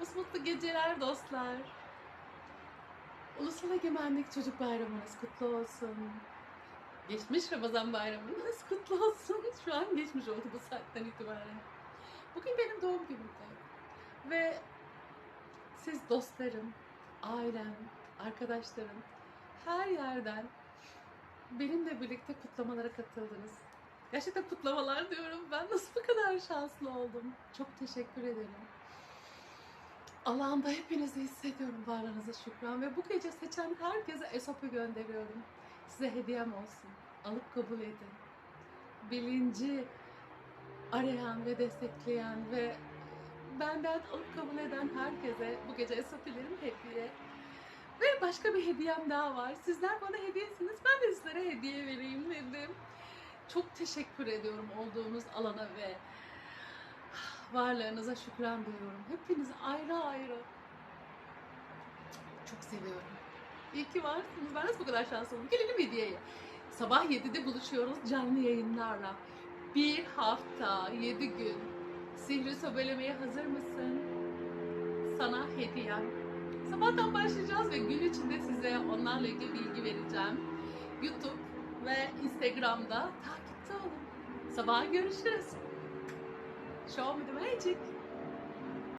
Mutlu geceler dostlar. Ulusal Egemenlik Çocuk Bayramınız kutlu olsun. Geçmiş Ramazan bayramınız kutlu olsun. Şu an geçmiş oldu bu saatten itibaren. Bugün benim doğum günümdü. Ve siz dostlarım, ailem, arkadaşlarım her yerden benimle birlikte kutlamalara katıldınız. Gerçekten kutlamalar diyorum. Ben nasıl bu kadar şanslı oldum. Çok teşekkür ederim. Allah'ımda hepinizi hissediyorum varlığınıza şükran ve bu gece seçen herkese Esop'u gönderiyorum. Size hediyem olsun. Alıp kabul edin. Bilinci arayan ve destekleyen ve benden alıp kabul eden herkese bu gece Esop'ilerim hediye. Ve başka bir hediyem daha var. Sizler bana hediyesiniz. Ben de sizlere hediye vereyim dedim. Çok teşekkür ediyorum olduğunuz alana ve varlığınıza şükran duyuyorum. Hepinizi ayrı ayrı çok seviyorum. İyi ki varsınız. Ben nasıl bu kadar şanslıyım? Gelelim hediyeye. Sabah 7'de buluşuyoruz canlı yayınlarla. Bir hafta, 7 gün. Sihri sobelemeye hazır mısın? Sana hediyem. Sabahtan başlayacağız ve gün içinde size onlarla ilgili bilgi vereceğim. YouTube ve Instagram'da takipte olun. Sabah görüşürüz. Show me the magic.